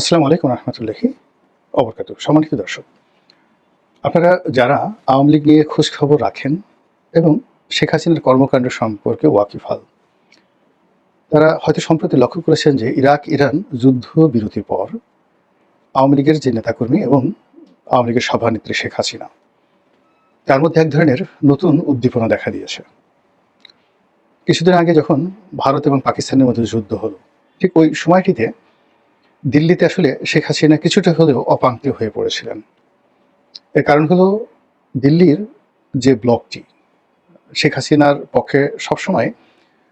আসসালামু আলাইকুম রহমতুল্লাহি অবরকাত সম্মানিত দর্শক, আপনারা যারা আওয়ামী লীগ নিয়ে খোঁজ খবর রাখেন এবং শেখ হাসিনার কর্মকাণ্ড সম্পর্কে ওয়াকিফাল তারা হয়তো সম্প্রতি লক্ষ্য করেছেন যে ইরাক, ইরান যুদ্ধ বিরতির পর আওয়ামী লীগের যে নেতাকর্মী এবং আওয়ামী লীগের সভানেত্রী শেখ হাসিনা, তার মধ্যে এক ধরনের নতুন উদ্দীপনা দেখা দিয়েছে। কিছুদিন আগে যখন ভারত এবং পাকিস্তানের মধ্যে যুদ্ধ হলো, ঠিক ওই সময়টিতে দিল্লিতে আসলে শেখ হাসিনা কিছুটা হলেও অপাঙ্ক্তি হয়ে পড়েছিলেন। এর কারণ হলো দিল্লির যে ব্লকটি, শেখ হাসিনার পক্ষে সবসময়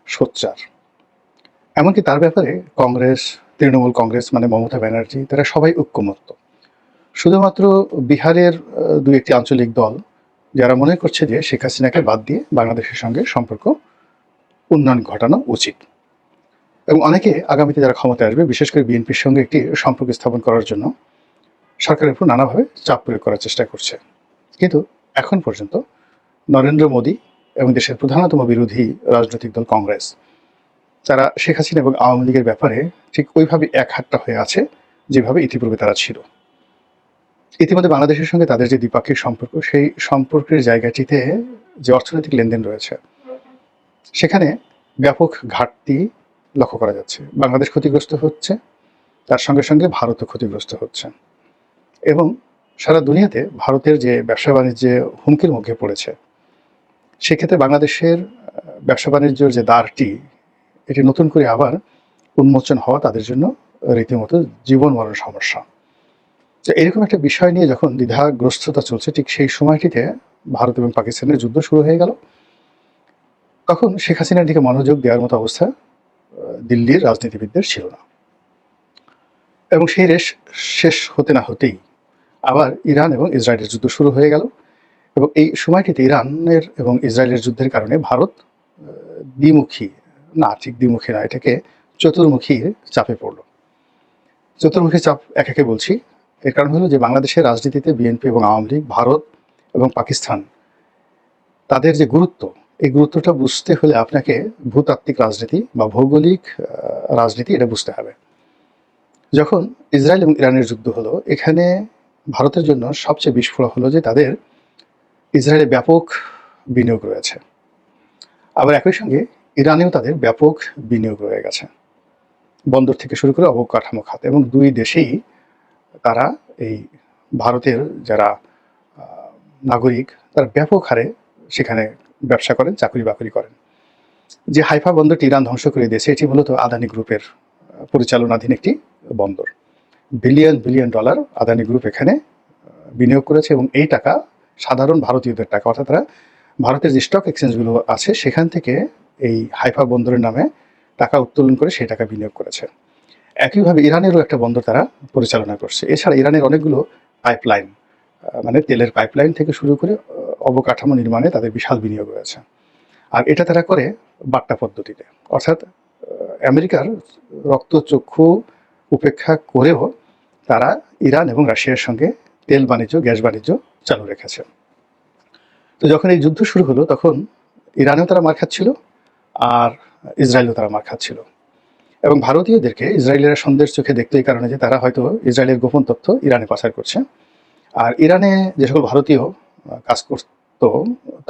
সোচ্চার। এমনকি তার ব্যাপারে কংগ্রেস, তৃণমূল কংগ্রেস মানে মমতা ব্যানার্জি, তারা সবাই ঐক্যমত্য। শুধুমাত্র বিহারের দু একটি আঞ্চলিক দল, যারা মনে করছে যে শেখ হাসিনাকে বাদ দিয়ে বাংলাদেশের সঙ্গে সম্পর্ক, উন্নয়ন ঘটানো উচিত। এবং অনেকে আগামীতে যারা ক্ষমতায় আসবে, বিশেষ করে বিএনপির সঙ্গে একটি সম্পর্ক স্থাপন করার জন্য, সরকারের উপর নানাভাবে চাপ প্রয়োগ করার চেষ্টা করছে। কিন্তু এখন পর্যন্ত নরেন্দ্র মোদী এবং দেশের প্রধানতম বিরোধী রাজনৈতিক দল কংগ্রেস, তারা শেখ হাসিনা এবং আওয়ামী লীগের ব্যাপারে ঠিক ওইভাবে এক হাতটা হয়ে আছে যেভাবে ইতিপূর্বে তারা ছিল। ইতিমধ্যে বাংলাদেশের সঙ্গে তাদের যে দ্বিপাক্ষিক সম্পর্ক, সেই সম্পর্কের জায়গাটিতে যে অর্থনৈতিক লেনদেন রয়েছে, সেখানে ব্যাপক ঘাটতি লক্ষ্য করা যাচ্ছে। বাংলাদেশ ক্ষতিগ্রস্ত হচ্ছে, তার সঙ্গে সঙ্গে ভারতও ক্ষতিগ্রস্ত হচ্ছে। এবং সারা দুনিয়াতে ভারতের যে ব্যবসা বাণিজ্যে হুমকির মুখে পড়েছে, সেক্ষেত্রে বাংলাদেশের ব্যবসা বাণিজ্যের যে দ্বারটি, এটি নতুন করে আবার উন্মোচন হওয়া তাদের জন্য রীতিমতো জীবন মরণ সমস্যা। তো এরকম একটা বিষয় নিয়ে যখন দ্বিধাগ্রস্ততা চলছে, ঠিক সেই সময়টিতে ভারত এবং পাকিস্তানের যুদ্ধ শুরু হয়ে গেল। তখন শেখ হাসিনার দিকে মনোযোগ দেওয়ার মতো অবস্থা দিল্লির রাজনীতিবিদদের ছিল না। এবং সেই রেশ শেষ হতে না হতেই আবার ইরান এবং ইসরায়েলের যুদ্ধ শুরু হয়ে গেল। এবং এই সময়টিতে ইরানের এবং ইসরায়েলের যুদ্ধের কারণে ভারত দ্বিমুখী, না, ঠিক দ্বিমুখী না, এটাকে চতুর্মুখী চাপে পড়ল। চতুর্মুখী চাপ এক একে বলছি। এর কারণ হলো যে বাংলাদেশের রাজনীতিতে বিএনপি এবং আওয়ামী লীগ, ভারত এবং পাকিস্তান, তাদের যে গুরুত্ব এই গুরুত্বটা বুঝতে হলে আপনাকে ভূতাত্ত্বিক রাজনীতি বা ভৌগোলিক রাজনীতি এটা বুঝতে হবে। যখন ইসরায়েল এবং ইরানের যুদ্ধ হলো, এখানে ভারতের জন্য সবচেয়ে বিস্ফোরক হলো যে তাদের ইসরায়েলে ব্যাপক বিনিয়োগ রয়েছে। আবার একই সঙ্গে ইরানেও তাদের ব্যাপক বিনিয়োগ রয়ে গেছে। বন্দর থেকে শুরু করে অবকাঠামো খাত এবং দুই দেশেই তারা এই ভারতের যারা নাগরিক, তারা ব্যাপক হারে সেখানে ব্যবসা করেন, চাকরি বাকরি করেন। যে হাইফা বন্দরটি ইরান ধ্বংস করে দিয়েছে, এটি মূলত আদানি গ্রুপের পরিচালনাধীন একটি বন্দর। Billion billion dollar Adani group এখানে বিনিয়োগ করেছে এবং এই টাকা সাধারণ ভারতীয়দের টাকা, অর্থাৎ তারা ভারতের যে স্টক এক্সচেঞ্জগুলো আছে, সেখান থেকে এই হাইফা বন্দরের নামে টাকা উত্তোলন করে সেই টাকা বিনিয়োগ করেছে। একইভাবে ইরানেরও একটা বন্দর তারা পরিচালনা করছে। এছাড়া ইরানের অনেকগুলো পাইপলাইন মানে তেলের পাইপলাইন থেকে শুরু করে অবকাঠামো নির্মাণে তাদের বিশাল বিনিয়োগ রয়েছে। আর এটা তারা করে বাট্টা পদ্ধতিতে। অর্থাৎ আমেরিকার রক্তচক্ষু উপেক্ষা করেও তারা ইরান এবং রাশিয়ার সঙ্গে তেল বাণিজ্য, গ্যাস বাণিজ্য চালু রেখেছে। তো যখন এই যুদ্ধ শুরু হলো, তখন ইরানেও তারা মার খাচ্ছিল আর ইসরায়েলও তারা মার খাচ্ছিল। এবং ভারতীয়দেরকে ইসরায়েলের সন্দেহের চোখে দেখতো এই কারণে যে তারা হয়তো ইসরায়েলের গোপন তথ্য ইরানে পাচার করছে। আর ইরানে যে সকল ভারতীয় কাজ করতো,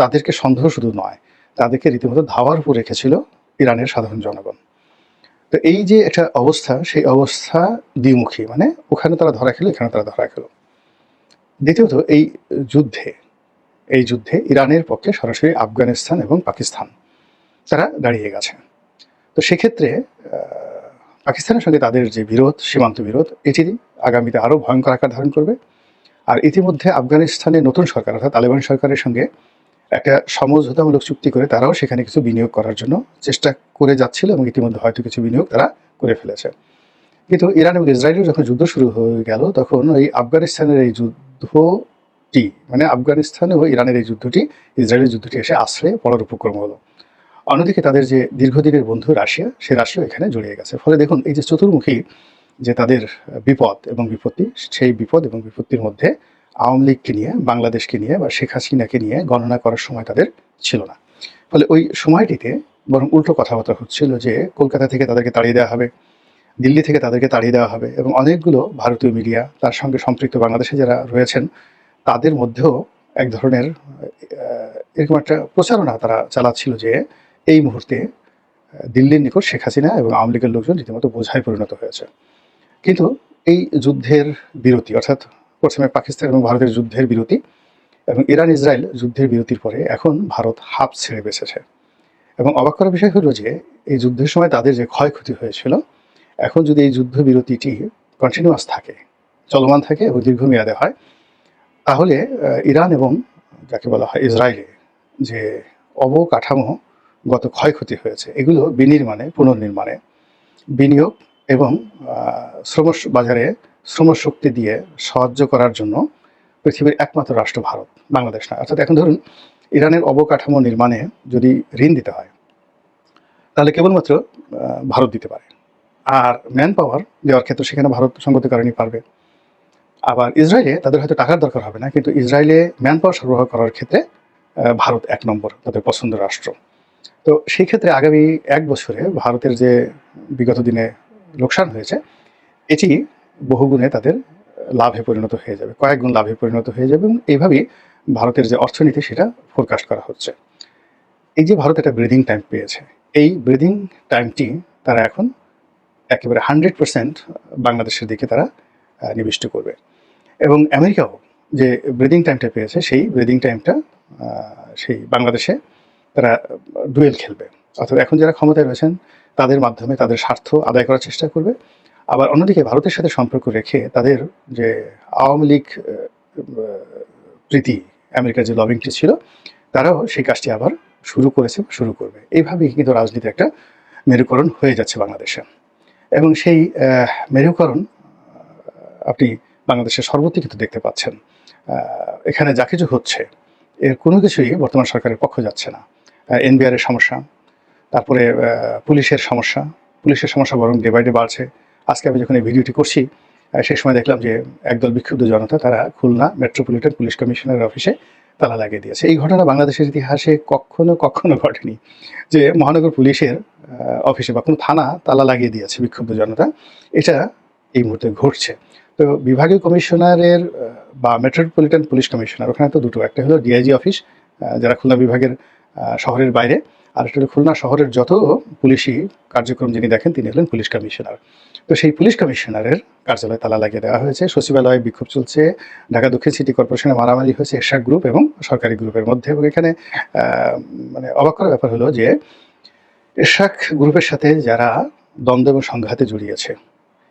তাদেরকে সন্দেহ শুধু নয়, তাদেরকে রীতিমতো ধাওয়ার উপর রেখেছিল ইরানের সাধারণ জনগণ। তো এই যে একটা অবস্থা, সেই অবস্থা দ্বিমুখী মানে ওখানে তারা ধরা খেলো, এখানে তারা ধরা খেলো। দ্বিতীয়ত, এই যুদ্ধে এই যুদ্ধে ইরানের পক্ষে সরাসরি আফগানিস্তান এবং পাকিস্তান, তারা দাঁড়িয়ে গেছে। তো সেক্ষেত্রে পাকিস্তানের সঙ্গে তাদের যে বিরোধ, সীমান্ত বিরোধ, এটি আগামীতে আরও ভয়ঙ্কর আকার ধারণ করবে। আর ইতিমধ্যে আফগানিস্তানে নতুন সরকার, অর্থাৎ তালেবান সরকারের সঙ্গে একটা সমঝোতামূলক চুক্তি করে তারাও সেখানে কিছু বিনিয়োগ করার জন্য চেষ্টা করে যাচ্ছিল এবং ইতিমধ্যে হয়তো কিছু বিনিয়োগ তারা করে ফেলেছে। কিন্তু ইরান এবং ইসরায়েলের যখন যুদ্ধ শুরু হয়ে গেল, তখন এই আফগানিস্তানের এই যুদ্ধটি মানে আফগানিস্তান ও ইরানের এই যুদ্ধটি, ইসরায়েলের যুদ্ধটি এসে আশ্রয়ে পড়ার উপক্রম হলো। অন্যদিকে তাদের যে দীর্ঘদিনের বন্ধু রাশিয়া, সে রাশিয়াও এখানে জড়িয়ে গেছে। ফলে দেখুন, এই যে চতুর্মুখী যে তাদের বিপদ এবং বিপত্তি, সেই বিপদ এবং বিপত্তির মধ্যে আওয়ামী লীগকে নিয়ে, বাংলাদেশকে নিয়ে বা শেখ হাসিনাকে নিয়ে গণনা করার সময় তাদের ছিল না। ফলে ওই সময়টিতে বরং উল্টো কথাবার্তা হচ্ছিল যে কলকাতা থেকে তাদেরকে তাড়িয়ে দেওয়া হবে, দিল্লি থেকে তাদেরকে তাড়িয়ে দেওয়া হবে এবং অনেকগুলো ভারতীয় মিডিয়া, তার সঙ্গে সম্পৃক্ত বাংলাদেশে যারা রয়েছেন, তাদের মধ্যেও এক ধরনের এরকম একটা প্রচারণা তারা চালাচ্ছিল যে এই মুহূর্তে দিল্লির নিকট শেখ হাসিনা এবং আওয়ামী লীগের লোকজন রীতিমতো বোঝায় পরিণত হয়েছে। কিন্তু এই যুদ্ধের বিরতি, অর্থাৎ প্রথমে পাকিস্তান এবং ভারতের যুদ্ধের বিরতি এবং ইরান ইসরায়েল যুদ্ধের বিরতির পরে এখন ভারত হাফ ছেড়ে বেঁচেছে। এবং অবাক করার বিষয় হলো যে এই যুদ্ধের সময় তাদের যে ক্ষয়ক্ষতি হয়েছিল, এখন যদি এই যুদ্ধ বিরতিটি কন্টিনিউয়াস থাকে, চলমান থাকে এবং দীর্ঘমেয়াদে হয়, তাহলে ইরান এবং যাকে বলা হয় ইসরায়েলে যে অবকাঠামো গত ক্ষয়ক্ষতি হয়েছে, এগুলো বিনির্মাণে, পুনর্নির্মাণে বিনিয়োগ এবং শ্রম বাজারে শ্রমশক্তি দিয়ে সাহায্য করার জন্য পৃথিবীর একমাত্র রাষ্ট্র ভারত, বাংলাদেশ নয় অর্থাৎ এখন ধরুন, ইরানের অবকাঠামো নির্মাণে যদি ঋণ দিতে হয়, তাহলে কেবলমাত্র ভারত দিতে পারে। আর ম্যান পাওয়ার দেওয়ার ক্ষেত্রে সেখানে ভারত সঙ্গত কারণে পারবে। আবার ইসরায়েলে তাদের হয়তো টাকার দরকার হবে না, কিন্তু ইসরায়েলে ম্যান পাওয়ার সরবরাহ করার ক্ষেত্রে ভারত এক নম্বর, তাদের পছন্দের রাষ্ট্র। তো সেই ক্ষেত্রে আগামী এক বছরে ভারতের যে বিগত দিনে লোকসান হয়েছে, এটি বহুগুণে তাদের লাভে পরিণত হয়ে যাবে, কয়েক গুণ লাভে পরিণত হয়ে যাবে এবং এইভাবেই ভারতের যে অর্থনীতি সেটা ফোরকাস্ট করা হচ্ছে। এই যে ভারত একটা ব্রিদিং টাইম পেয়েছে, এই ব্রিদিং টাইমটি তারা এখন একেবারে হান্ড্রেড পার্সেন্ট বাংলাদেশের দিকে তারা নিবিষ্ট করবে। এবং আমেরিকাও যে ব্রিদিং টাইমটা পেয়েছে, সেই ব্রিদিং টাইমটা সেই বাংলাদেশে তারা ডুয়েল খেলবে। অর্থাৎ এখন যারা ক্ষমতায় রয়েছেন তাদের মাধ্যমে তাদের স্বার্থ আদায় করার চেষ্টা করবে। আবার অন্যদিকে ভারতের সাথে সম্পর্ক রেখে তাদের যে আওয়ামী লীগ প্রীতি, আমেরিকার যে লবিংটি ছিল, তারাও সেই কাজটি আবার শুরু করেছে শুরু করবে। এইভাবেই কিন্তু রাজনীতি একটা মেরুকরণ হয়ে যাচ্ছে বাংলাদেশে। এবং সেই মেরুকরণ আপনি বাংলাদেশের সর্বত্র কিন্তু দেখতে পাচ্ছেন। এখানে যা কিছু হচ্ছে, এর কোনো কিছুই বর্তমান সরকারের পক্ষ যাচ্ছে না। এনবিআর এর সমস্যা তারপরে পুলিশের সমস্যা। পুলিশের সমস্যা বরং ডে বাই ডে বাড়ছে। আজকে আমি যখন এই ভিডিওটি করছি সেই সময় দেখলাম যে একদল বিক্ষুব্ধ জনতা, তারা খুলনা মেট্রোপলিটন পুলিশ কমিশনারের অফিসে তালা লাগিয়ে দিয়েছে। এই ঘটনা বাংলাদেশের ইতিহাসে কখনো কখনো ঘটেনি যে মহানগর পুলিশের অফিসে বা কোনো থানা তালা লাগিয়ে দিয়েছে বিক্ষুব্ধ জনতা। এটা এই মুহূর্তে ঘটছে। তো বিভাগীয় কমিশনারের বা মেট্রোপলিটন পুলিশ কমিশনার, ওখানে তো দুটো, একটা হলো ডিআইজি অফিস যারা খুলনা বিভাগের শহরের বাইরে আর হলো খুলনা শহরের যত পুলিশি কার্যক্রম যিনি দেখেন, তিনি হলেন পুলিশ কমিশনার। তো সেই পুলিশ কমিশনারের কার্যালয়ে তালা লাগিয়ে দেওয়া হয়েছে। সচিবালয়ে বিক্ষোভ চলছে। ঢাকা দক্ষিণ সিটি কর্পোরেশনে মারামারি হয়েছে এরশাদ গ্রুপ এবং সরকারি গ্রুপের মধ্যে। এবং এখানে মানে অবাক করার ব্যাপার হলো যে এরশাক গ্রুপের সাথে যারা দ্বন্দ্ব এবং সংঘাতে জড়িয়েছে,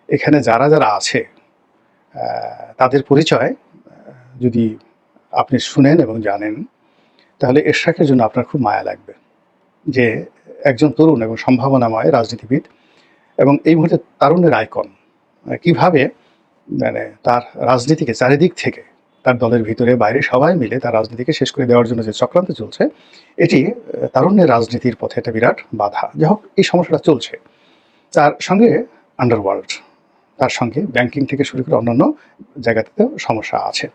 এখানে যারা যারা আছে তাদের পরিচয় যদি আপনি শুনেন এবং জানেন, তাহলে এরশাকের জন্য আপনার খুব মায়া লাগবে। যে একজন তরুণ এবং সম্ভাবনাময় রাজনীতিবিদ এবং এই মুহূর্তে তারুণের আইকন কীভাবে মানে তার রাজনীতিকে চারিদিক থেকে, তার দলের ভিতরে, বাইরে সবাই মিলে তার রাজনীতিকে শেষ করে দেওয়ার জন্য যে চক্রান্ত চলছে, এটি তারুণ্যের রাজনীতির পথে একটা বিরাট বাধা। যাই হোক, এই সমস্যাটা চলছে। তার সঙ্গে আন্ডারওয়ার্ল্ড তার সঙ্গে ব্যাংকিং থেকে শুরু করে অন্যান্য জায়গাতেও সমস্যা আছে।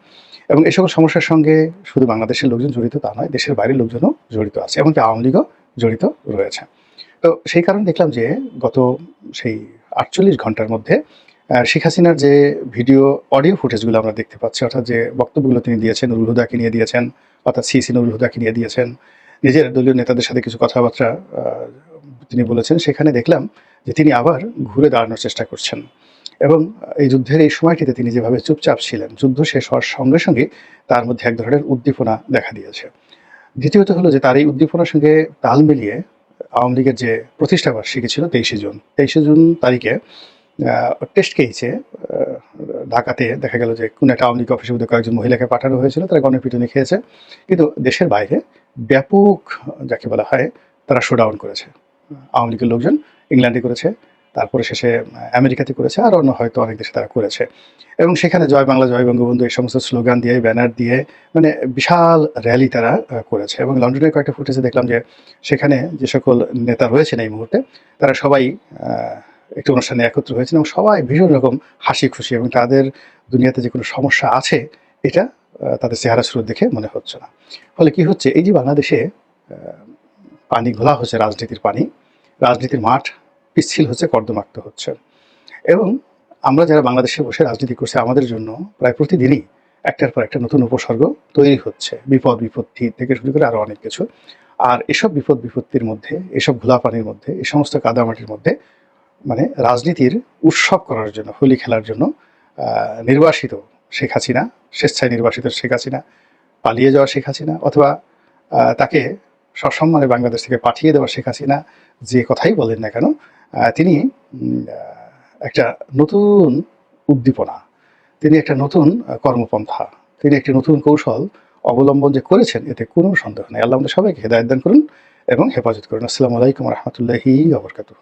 এবং সকল সমস্যার সঙ্গে শুধু বাংলাদেশের লোকজন জড়িত তা নয়, দেশের বাইরের লোকজনও জড়িত আছে। এমনকি আওয়ামী লীগও জড়িত রয়েছে। তো সেই কারণে দেখলাম যে গত সেই আটচল্লিশ ঘণ্টার মধ্যে শেখ হাসিনার যে ভিডিও, অডিও ফুটেজগুলো আমরা দেখতে পাচ্ছি, অর্থাৎ যে বক্তব্যগুলো তিনি দিয়েছেন, নুরুল হুদাকে নিয়ে দিয়েছেন, অর্থাৎ সি সিসি নুরুল হুদাকে নিয়ে দিয়েছেন, নিজের দলীয় নেতাদের সাথে কিছু কথাবার্তা তিনি বলেছেন, সেখানে দেখলাম যে তিনি আবার ঘুরে দাঁড়ানোর চেষ্টা করছেন। এবং এই যুদ্ধের এই সময়টিতে তিনি যেভাবে চুপচাপ ছিলেন, যুদ্ধ শেষ হওয়ার সঙ্গে সঙ্গে তার মধ্যে এক ধরনের উদ্দীপনা দেখা দিয়েছে। দ্বিতীয়ত হলো যে তার এই উদ্দীপনার সঙ্গে তাল মিলিয়ে আওয়ামী লীগের যে প্রতিষ্ঠা বার্ষিকী ছিল তেইশে জুন তেইশে জুন তারিখে টেস্ট কেইছে ঢাকাতে দেখা গেল যে কোন একটা আওয়ামী লীগ অফিসের মধ্যে কয়েকজন মহিলাকে পাঠানো হয়েছিল, তারা গণপিটুনি খেয়েছে। কিন্তু দেশের বাইরে ব্যাপক, যাকে বলা হয়, তারা শোডাউন করেছে। আওয়ামী লীগের লোকজন ইংল্যান্ডে করেছে তারপরে শেষে আমেরিকাতে করেছে, আর অন্য হয়তো অনেক দেশে তারা করেছে। এবং সেখানে জয় বাংলা, জয় বঙ্গবন্ধু এই সমস্ত স্লোগান দিয়ে, ব্যানার দিয়ে মানে বিশাল র্যালি তারা করেছে। এবং লন্ডনের কয়েকটা ফুটেজে দেখলাম যে সেখানে যে সকল নেতা রয়েছেন এই মুহূর্তে, তারা সবাই একটি অনুষ্ঠানে একত্র হয়েছেন এবং সবাই ভীষণ রকম হাসি খুশি এবং তাদের দুনিয়াতে যে কোনো সমস্যা আছে, এটা তাদের চেহারা স্রোত দেখে মনে হচ্ছে না। ফলে কি হচ্ছে? এই যে বাংলাদেশে পানি ঘোলা হচ্ছে, রাজনীতির পানি, রাজনীতির মাঠ পিচ্ছিল হচ্ছে, কর্দমাক্ত হচ্ছে। এবং আমরা যারা বাংলাদেশে বসে রাজনীতি করছি, আমাদের জন্য প্রায় প্রতিদিনই একটার পর একটা নতুন উপসর্গ তৈরি হচ্ছে। বিপদ, বিপত্তি থেকে শুরু করে আরও অনেক কিছু। আর এসব বিপদ, বিপত্তির মধ্যে, এসব ঘোলাপানির মধ্যে এই সমস্ত কাদামাটির মধ্যে মানে রাজনীতির উৎসব করার জন্য, হোলি খেলার জন্য নির্বাসিত শেখ হাসিনা, স্বেচ্ছায় নির্বাসিত শেখ হাসিনা, পালিয়ে যাওয়া শেখ হাসিনা, অথবা তাকে সসম্মানে বাংলাদেশ থেকে পাঠিয়ে দেওয়া শেখ হাসিনা, যে কথাই বলেন না কেন তিনি একটা নতুন উদ্দীপনা, তিনি একটা নতুন কর্মপন্থা, তিনি একটি নতুন কৌশল অবলম্বন যে করেছেন, এতে কোনো সন্দেহ নেই। আল্লাহ আমাদের সবাইকে হেদায়ত দান করুন এবং হেফাজত করুন। আসসালামু আলাইকুম রহমতুল্লাহি আবরকাতুহ